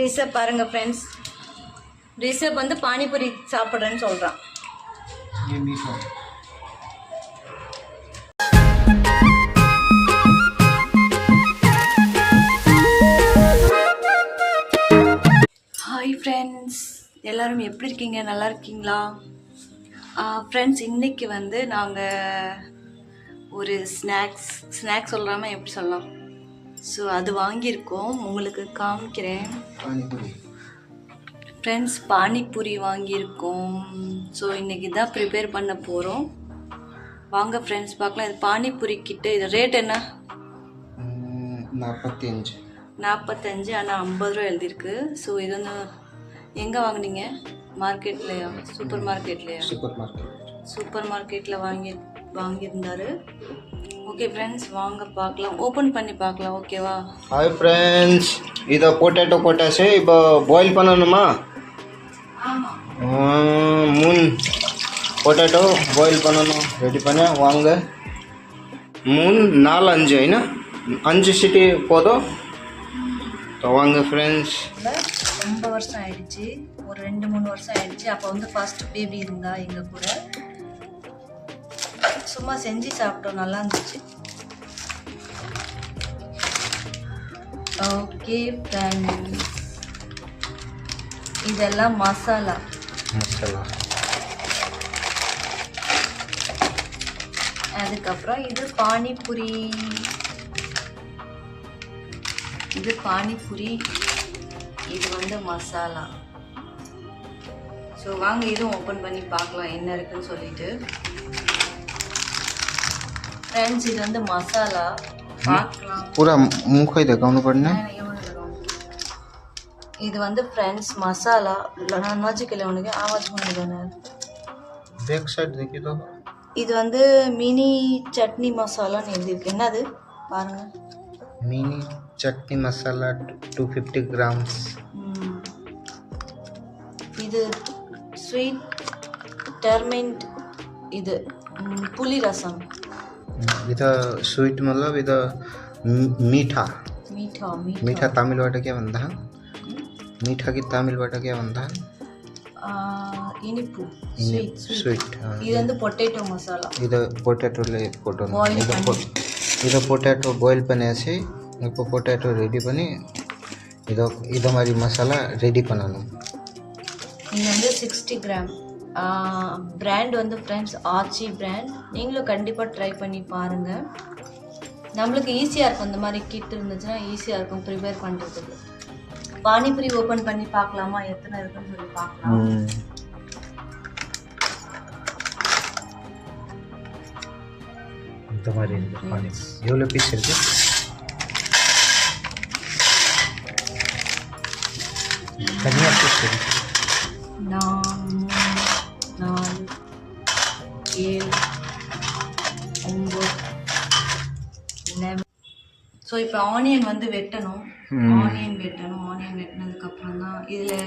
ரிஷப் பாருங்கள் ஃப்ரெண்ட்ஸ் ரிஷப் வந்து பானிபூரி சாப்பிட்றேன்னு சொல்கிறான் ஹாய் ஃப்ரெண்ட்ஸ் எல்லோரும் எப்படி இருக்கீங்க? நல்லா இருக்கீங்களா? ஃப்ரெண்ட்ஸ் இன்றைக்கி வந்து நாங்கள் ஒரு ஸ்நாக்ஸ் ஸ்நாக்ஸ் சொல்லாமல் எப்படி சொல்லலாம்? ஸோ அது வாங்கியிருக்கோம். உங்களுக்கு காமிக்கிறேன். ஃப்ரெண்ட்ஸ் பானிபூரி வாங்கியிருக்கோம். ஸோ இன்றைக்கி தான் ப்ரிப்பேர் பண்ண போகிறோம் வாங்க ஃப்ரெண்ட்ஸ் பார்க்கலாம். இது பானிபூரி கிட்ட இது ரேட் என்ன? நாற்பத்தி அஞ்சு நாற்பத்தஞ்சு ஆனால் ஐம்பது ரூபா எழுதியிருக்கு. ஸோ இது வந்து எங்கே வாங்கினீங்க? மார்க்கெட்லையா சூப்பர் மார்க்கெட்லையா சூப்பர் மார்க்கெட்டில் வாங்கியிருக்கோம் வாங்கியிருந்தாரு. ஓகே ஃப்ரெண்ட்ஸ் வாங்க பார்க்கலாம். ஓப்பன் பண்ணி பார்க்கலாம் ஓகேவா ஹாய் ஃப்ரெண்ட்ஸ் இதை பொட்டேட்டோ போட்டாச்சு இப்போ பாயில் பண்ணணுமா? மூணு பொட்டேட்டோ பாயில் பண்ணணும். ரெடி பண்ண வாங்க. மூணு நாலு அஞ்சு ஐனா அஞ்சு சிட்டி போதும். வாங்க ஃப்ரெண்ட்ஸ் ரொம்ப வருஷம் ஆயிடுச்சு. ஒரு ரெண்டு மூணு வருஷம் ஆயிடுச்சு. அப்போ வந்து ஃபர்ஸ்ட் பேபி இருந்தா எங்கள் கூட. சும்மா செஞ்சு சாப்பிட்டோம் நல்லா இருந்துச்சு. ஓகே இதெல்லாம் மசாலா. மசாலா. அதுக்கப்புறம் இது பானிபூரி. இது பானிபூரி இது வந்து மசாலா. ஸோ வாங்க இதுவும் ஓப்பன் பண்ணி பார்க்கலாம் என்ன இருக்குன்னு சொல்லிட்டு. ஃப்ரெண்ட்ஸ் இது வந்து மசாலா பார்க்கலாம் पूरा मुंह खोई देखाउनु पर्ने இது வந்து ஃப்ரெண்ட்ஸ் மசாலா நான் நோச்சிக்கல உனக்கு ஆவாஜ் பண்ணுதானே बैक साइड देखिए तो இது வந்து மினி சட்னி மசாலான்னு எழுதியிருக்கு என்னது பாருங்க मिनी चटनी मसाला 250 ग्राम्स ம். இது ஸ்வீட் டெர்மெண்ட் இது ம், புளி ரசம் इधर स्वीट मतलब इधर मीठा। मीठा मीठा। तमिल वाटा क्या बनता है? मीठा की तमिल वाटा क्या बनता है? पोटैटो मसाला हाँ, इधर पोटैटो रेडी पने इधर मसाला रेडी पना பிராண்ட் வந்து ஃப்ரெண்ட்ஸ் ஆச்சி பிராண்ட் நீங்களும் கண்டிப்பாக ட்ரை பண்ணி பாருங்கள் நம்மளுக்கு ஈஸியாக இருக்கும் இந்த மாதிரி கிட் இருந்துச்சுன்னா ஈஸியாக இருக்கும் ப்ரிப்பேர் பண்ணுறதுக்கு பானிபூரி ஓப்பன் பண்ணி பார்க்கலாமா? எத்தனை இருக்குன்னு சொல்லி பார்க்கலாம். இந்த மாதிரி இந்த பானி எவ்வளோ பீஸ் இருக்கு? தனியாக பீஸ் இருக்கு. ஏழு ஒம்பது ஸோ இப்போ ஆனியன் வந்து வெட்டணும். ஆனியன் வெட்டணும். ஆனியன் வெட்டினதுக்கு அப்புறம் தான் இதில்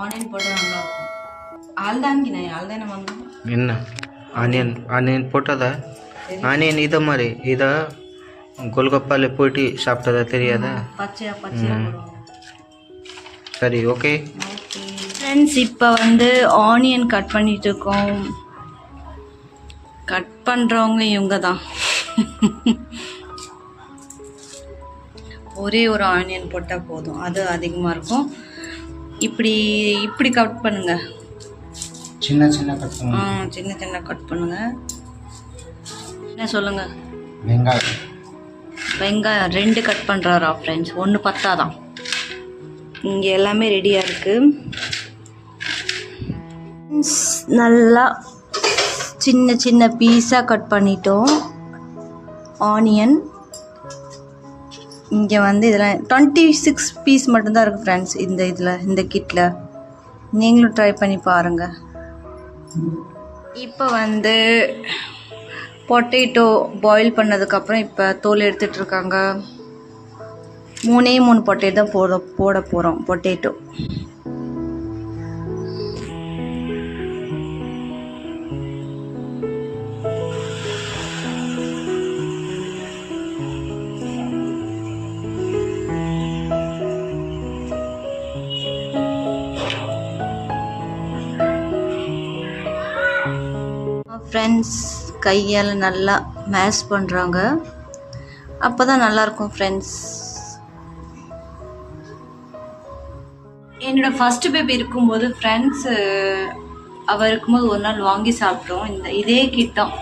ஆனியன் போட நல்லா இருக்கும். ஆல்தான்கினே ஆல்தானே வந்தோம் என்ன? ஆனியன் ஆனியன் போட்டதா? ஆனியன் இதை மாதிரி இதை கோல்கப்பால போயிட்டு சாப்பிட்டதா தெரியாதா? பச்சையா பச்சையா சரி ஓகே. ஃப்ரெண்ட்ஸ் இப்போ வந்து ஆனியன் கட் பண்ணிட்டு இருக்கோம். கட் பண்ணுறவங்க இவங்க தான் ஒரே ஒரு ஆனியன் போட்டால் போதும். அது அதிகமாக இருக்கும். இப்படி இப்படி கட் பண்ணுங்க. சின்ன சின்ன கட் ஆ சின்ன சின்ன கட் பண்ணுங்க. என்ன சொல்லுங்க? வெங்காயம். வெங்காயம் ரெண்டு கட் பண்ணுறாரா ஃப்ரெண்ட்ஸ் ஒன்று பத்தாதான். இங்கே எல்லாமே ரெடியாக இருக்கு. நல்லா சின்ன சின்ன பீஸாக கட் பண்ணிட்டோம். ஆனியன் இங்கே வந்து இதில் டுவெண்ட்டி சிக்ஸ் பீஸ் மட்டும்தான் இருக்குது ஃப்ரெண்ட்ஸ் இந்த இதில் இந்த கிட்டில் நீங்களும் ட்ரை பண்ணி பாருங்கள் இப்போ வந்து பொட்டேட்டோ பாயில் பண்ணதுக்கப்புறம் இப்போ தோல் எடுத்துகிட்ருக்காங்க மூணே மூணு பொட்டேட்டோ தான் போட போட போகிறோம் பொட்டேட்டோ ஃப்ரெண்ட்ஸ் கையால் நல்லா மேஷ் பண்ணுறாங்க அப்போ தான் நல்லாயிருக்கும் ஃப்ரெண்ட்ஸ் என்னோடய ஃபஸ்ட்டு பேபி இருக்கும்போது ஃப்ரெண்ட்ஸு அவள் இருக்கும்போது ஒரு நாள் வாங்கி சாப்பிட்டோம். இந்த இதே கிட்டம்.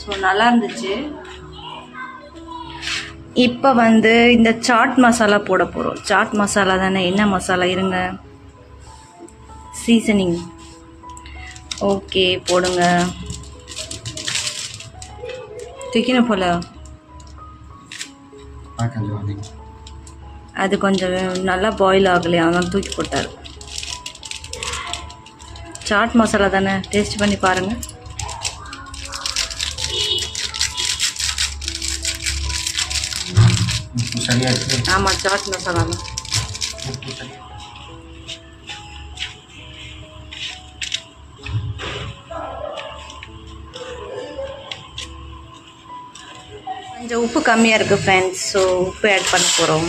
ஸோ நல்லா இருந்துச்சு இப்போ வந்து இந்த சாட் மசாலா போட போகிறோம் சாட் மசாலா தானே? என்ன மசாலா இருங்க. சீசனிங் ஓகே போடுங்க. தூக்கின போல. அது கொஞ்சம் நல்லா பாயில் ஆகலையா அதனால தூக்கி போட்டார். சாட் மசாலா தானே? டேஸ்ட் பண்ணி பாருங்கள் ஆமாம் சாட் மசாலா தான். கொஞ்சம் உப்பு கம்மியாக இருக்குது ஃப்ரெண்ட்ஸ் ஸோ உப்பு ஆட் பண்ண போகிறோம்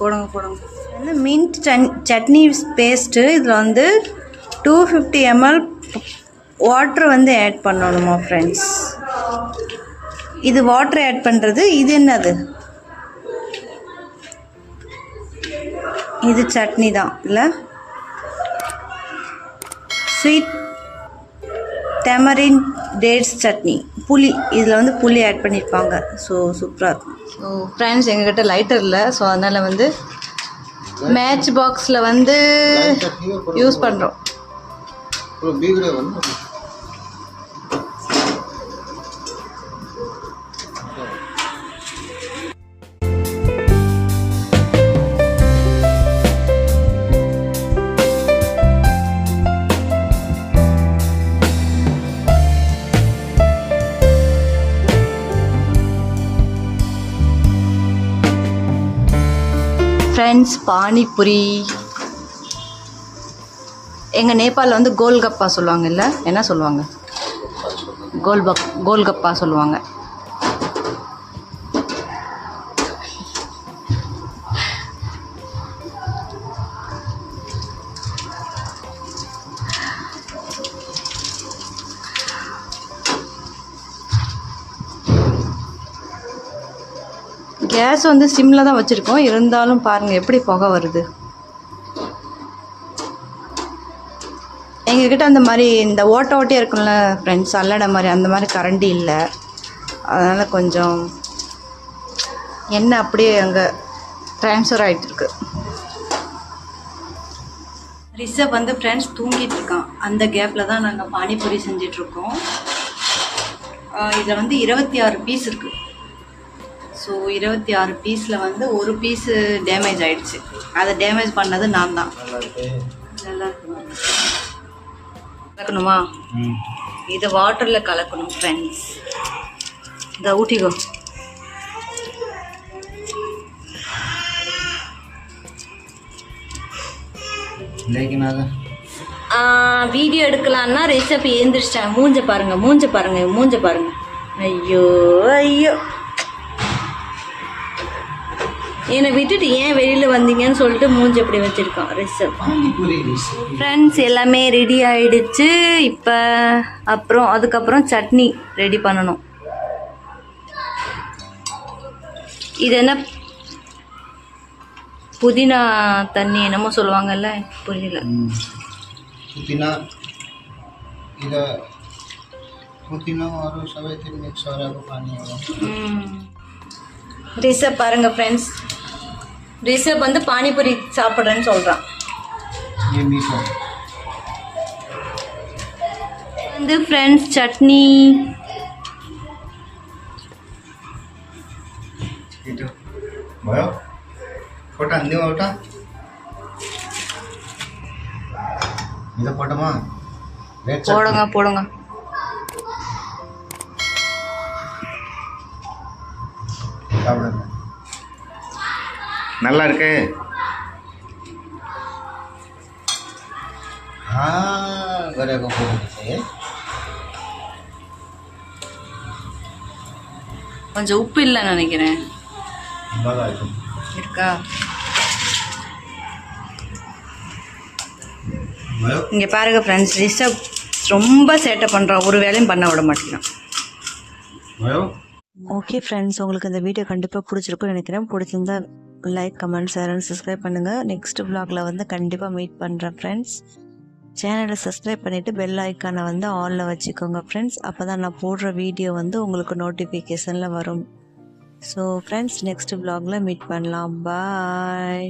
போடுங்க போடுங்க. வந்து மின்ட் சன் சட்னி பேஸ்ட்டு இதில் வந்து டூ ஃபிஃப்டி எம்எல் வாட்ரு வந்து ஆட் பண்ணணுமா ஃப்ரெண்ட்ஸ் இது வாட்ரு ஆட் பண்ணுறது இது என்னது? இது சட்னி தான் இல்லை? Sweet tamarind dates chutney. புளி இதில் வந்து புளி ஆட் பண்ணியிருப்பாங்க ஸோ சூப்பராக இருக்கும். ஸோ ஃப்ரெண்ட்ஸ் எங்ககிட்ட லைட்டர் இல்லை. ஸோ அதனால் வந்து மேட்ச் பாக்ஸில் வந்து யூஸ் பண்ணுறோம் ஃப்ரெண்ட்ஸ் பானிபுரி எங்கள் நேபாளில் வந்து கோல்கப்பா சொல்லுவாங்கல்ல? என்ன சொல்லுவாங்க? கோல்பக் கோல்கப்பா சொல்லுவாங்க. கேஸ் வந்து சிம்மில் தான் வச்சுருக்கோம். இருந்தாலும் பாருங்கள் எப்படி புகை வருது. எங்ககிட்ட அந்த மாதிரி இந்த ஓட்ட ஓட்டே இருக்கும்ல ஃப்ரெண்ட்ஸ் அல்லடை மாதிரி அந்த மாதிரி கரண்டி இல்லை. அதனால் கொஞ்சம் எண்ணெய் அப்படியே அங்கே ட்ரான்ஸ்ஃபர் ஆகிட்டுருக்கு ரிஷப் வந்து ஃப்ரெண்ட்ஸ் தூங்கிட்டு இருக்கான். அந்த கேப்பில் தான் நாங்கள் பானிபூரி செஞ்சிட்ருக்கோம் இதில் வந்து இருபத்தி ஆறு பீஸ் இருக்குது ஸோ இருபத்தி ஆறு பீஸில் வந்து ஒரு பீஸு டேமேஜ் ஆகிடுச்சு அதை டேமேஜ் பண்ணது நான் தான். நல்லா இருக்கு கலக்கணுமா? இதை வாட்டரில் கலக்கணும் ஃப்ரெண்ட்ஸ் இதை ஊட்டிக்கோ. வீடியோ எடுக்கலான்னா ரிஷப் எழுந்திரிச்சிட்டேன் மூஞ்ச பாருங்க மூஞ்ச பாருங்க மூஞ்ச பாருங்க. ஐயோ ஐயோ. என்னை விட்டுட்டு ஏன் வெளியில் வந்தீங்கன்னு சொல்லிட்டு மூஞ்சி அப்படி வச்சுருக்கோம் ரிசல் ஃப்ரெண்ட்ஸ் எல்லாமே ரெடி ஆகிடுச்சு இப்போ அப்புறம் அதுக்கப்புறம் சட்னி ரெடி பண்ணணும். இது என்ன? புதினா தண்ணி என்னமோ சொல்லுவாங்கல்ல புரியல. புதினா इधर पुदीना और सभी मिक्स हो रहा ரிஷப் பாருங்கள் ஃப்ரெண்ட்ஸ் ரிஷப் வந்து பானிபூரி சாப்பிட்றேன்னு சொல்கிறான் வந்து ஃப்ரெண்ட்ஸ் சட்னி. भयो फोटो हानिदिउँ एउटा போட்டோமா? போடுங்க போடுங்க. சாப்பிடுங்க. நல்லா இருக்கு. கொஞ்சம் உப்பு இல்லை நினைக்கிறேன். இருக்கா? இங்கே பாருங்க ஃப்ரெண்ட்ஸ் டிஸ்டர்ப் ரொம்ப சேட்டை பண்ணுறான் ஒரு வேலையும் பண்ண விட மாட்டேங்கிறான். ஓகே ஃப்ரெண்ட்ஸ் உங்களுக்கு இந்த வீடியோ கண்டிப்பாக பிடிச்சிருக்கும்னு நினைக்கிறேன். பிடிச்சிருந்தா like comment share and subscribe பண்ணுங்கள் நெக்ஸ்ட் வ்ளாகில் வந்து கண்டிப்பாக மீட் பண்ணுறேன் ஃப்ரெண்ட்ஸ் சேனலை சப்ஸ்கிரைப் பண்ணிவிட்டு பெல் ஐக்கானை வந்து ஆனில் வச்சுக்கோங்க ஃப்ரெண்ட்ஸ் அப்போ தான் நான் போடுற வீடியோ வந்து உங்களுக்கு நோட்டிஃபிகேஷனில் வரும். ஸோ ஃப்ரெண்ட்ஸ் நெக்ஸ்ட் வ்ளாகில் மீட் பண்ணலாம். பாய்